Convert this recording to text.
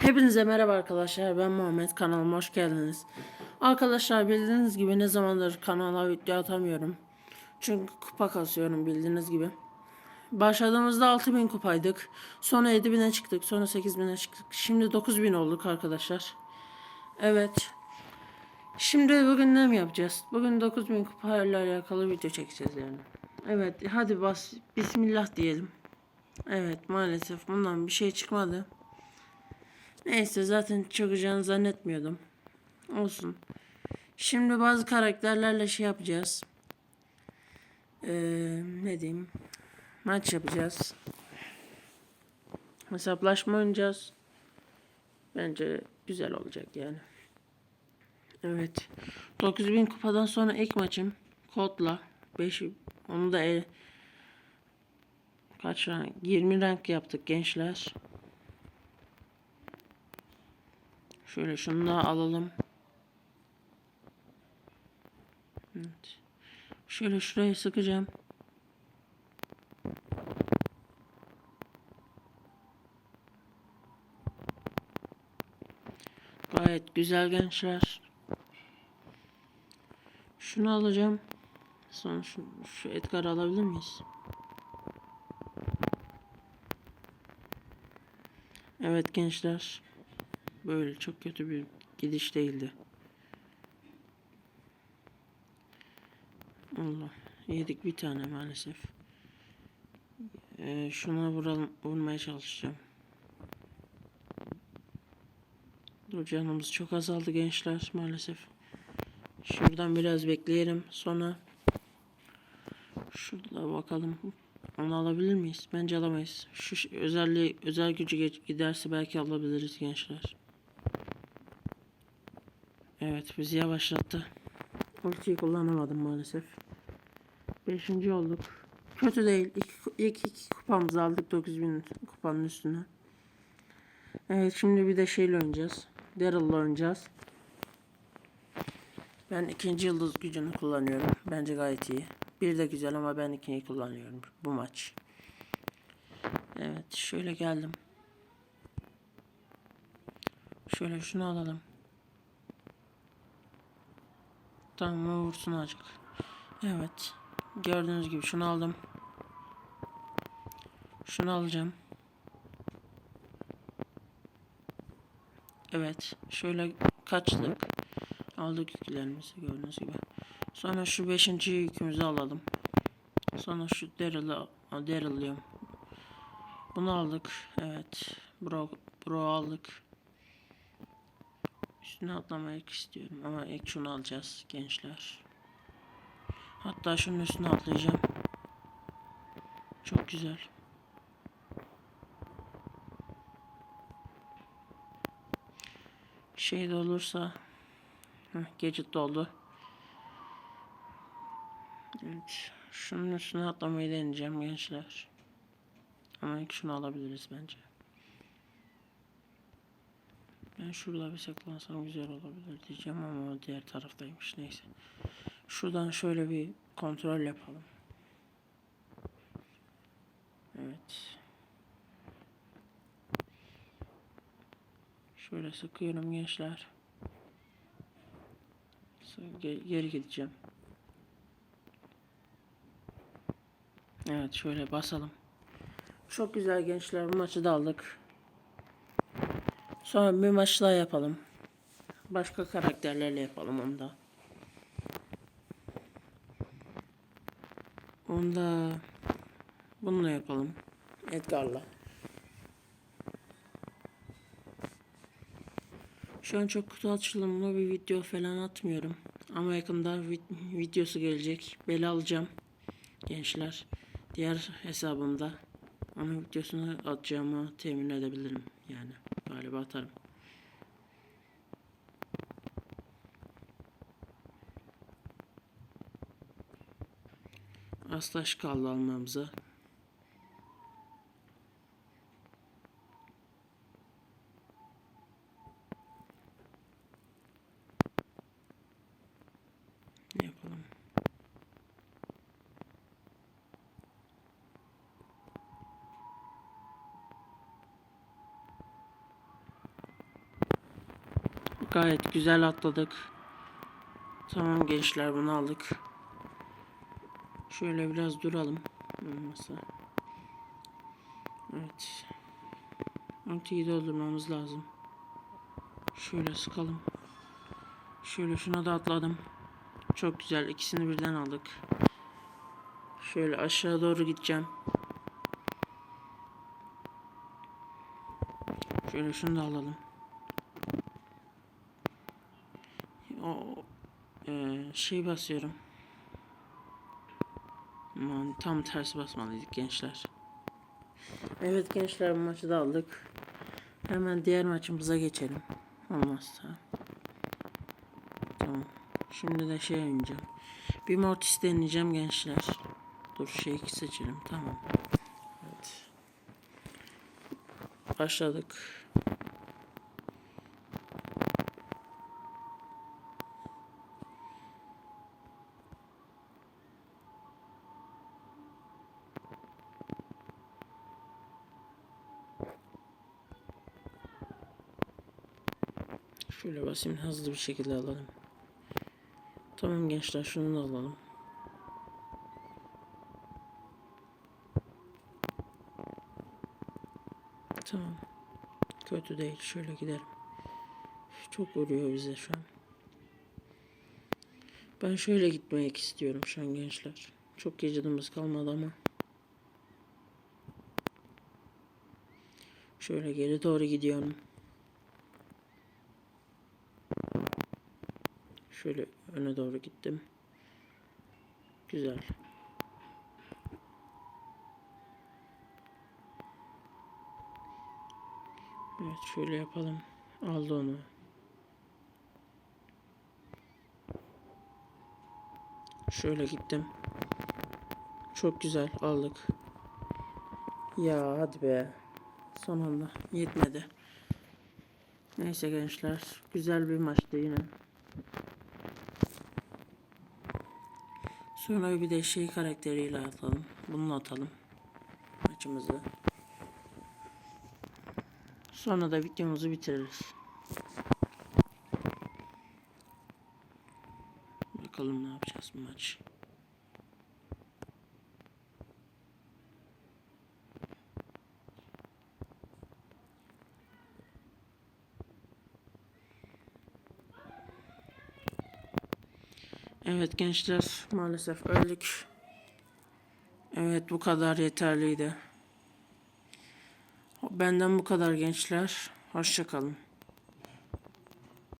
Hepinize merhaba arkadaşlar. Ben Muhammed. Kanalıma hoş geldiniz. Arkadaşlar bildiğiniz gibi ne zamandır kanala video atamıyorum. Çünkü kupa kasıyorum bildiğiniz gibi. Başladığımızda 6000 kupaydık. Sonra 7000'e çıktık. Sonra 8000'e çıktık. Şimdi 9000 olduk arkadaşlar. Evet. Şimdi bugün ne mi yapacağız? Bugün 9000 kupayla alakalı video çekeceğiz yani. Evet hadi bas. Bismillah diyelim. Evet maalesef bundan bir şey çıkmadı. Neyse zaten çıkacağını zannetmiyordum. Olsun. Şimdi bazı karakterlerle şey yapacağız. Ee, ne diyeyim? Maç yapacağız. Hesaplaşma oynayacağız. Bence güzel olacak yani. Evet. 9000 kupadan sonra ilk maçım kodla 5 onu da el, kaç rank 20 rank yaptık gençler. Şöyle şunu da alalım. Evet. Şöyle şuraya sıkacağım. Gayet güzel gençler. Şunu alacağım. Sonra şu, şu Edgar'ı alabilir miyiz? Evet gençler. Böyle çok kötü bir gidiş değildi. Allah. Yedik bir tane maalesef. Ee, şuna vuralım, vurmaya çalışacağım. Dur canımız çok azaldı gençler maalesef. Şuradan biraz bekleyelim. Sonra şurada bakalım. Onu alabilir miyiz? Bence alamayız. Şu özelliği özel gücü giderse belki alabiliriz gençler. Evet bizi yavaşlattı. Ultiyi kullanamadım maalesef. Beşinci olduk. Kötü değil. İlk, ilk iki kupamızı aldık 9000 kupanın üstüne. Evet şimdi bir de şeyle oynayacağız. Daryl'la oynayacağız. Ben ikinci yıldız gücünü kullanıyorum. Bence gayet iyi. Bir de güzel ama ben ikinciyi kullanıyorum bu maç. Evet şöyle geldim. Şöyle şunu alalım. Tamam vursun azıcık. Evet. Gördüğünüz gibi şunu aldım. Şunu alacağım. Evet. Şöyle kaçtık. Aldık yüklerimizi gördüğünüz gibi. Sonra şu beşinci yükümüzü alalım. Sonra şu Daryl'ı Daryl'lıyorum. Bunu aldık. Evet. Bro, bro aldık. Üstüne atlamak istiyorum ama ilk şunu alacağız gençler. Hatta şunun üstüne atlayacağım. Çok güzel. Şey de olursa Heh, doldu. Evet. Şunun üstüne atlamayı deneyeceğim gençler. Ama ilk şunu alabiliriz bence. Ben şurada bir saklansam güzel olabilir diyeceğim ama diğer taraftaymış neyse. Şuradan şöyle bir kontrol yapalım. Evet. Şöyle sıkıyorum gençler. Geri gideceğim. Evet şöyle basalım. Çok güzel gençler bu maçı da aldık. Sonra bir maç daha yapalım. Başka karakterlerle yapalım onu da. Onu da bununla yapalım. Edgar'la. Şu an çok kutu açılımlı bir video falan atmıyorum. Ama yakında vid- videosu gelecek. Beli alacağım. Gençler. Diğer hesabımda. Onun videosunu atacağımı temin edebilirim. Yani galiba atarım. Aslaş kaldı almamıza. Ne yapalım? Gayet güzel atladık. Tamam gençler bunu aldık. Şöyle biraz duralım. Olmasa. Evet. Ultiyi doldurmamız lazım. Şöyle sıkalım. Şöyle şuna da atladım. Çok güzel. ikisini birden aldık. Şöyle aşağı doğru gideceğim. Şöyle şunu da alalım. O eee, şey basıyorum. Aman tam tersi basmalıydık gençler. Evet gençler bu maçı da aldık. Hemen diğer maçımıza geçelim. Olmazsa. Tamam. Şimdi de şey oynayacağım. Bir Mortis deneyeceğim gençler. Dur şey seçelim. Tamam. Evet. Başladık. Şöyle basayım hızlı bir şekilde alalım. Tamam gençler şunu da alalım. Tamam. Kötü değil. Şöyle gidelim. Çok vuruyor bize şu an. Ben şöyle gitmek istiyorum şu an gençler. Çok gecedimiz kalmadı ama. Şöyle geri doğru gidiyorum. Şöyle öne doğru gittim. Güzel. Evet şöyle yapalım. Aldı onu. Şöyle gittim. Çok güzel aldık. Ya hadi be. Son anda yetmedi. Neyse gençler. Güzel bir maçtı yine. Sonra bir de şey karakteriyle atalım. Bununla atalım. Maçımızı. Sonra da videomuzu bitiririz. Bakalım ne yapacağız bu maç. Evet gençler maalesef öldük. Evet bu kadar yeterliydi. Benden bu kadar gençler. Hoşçakalın.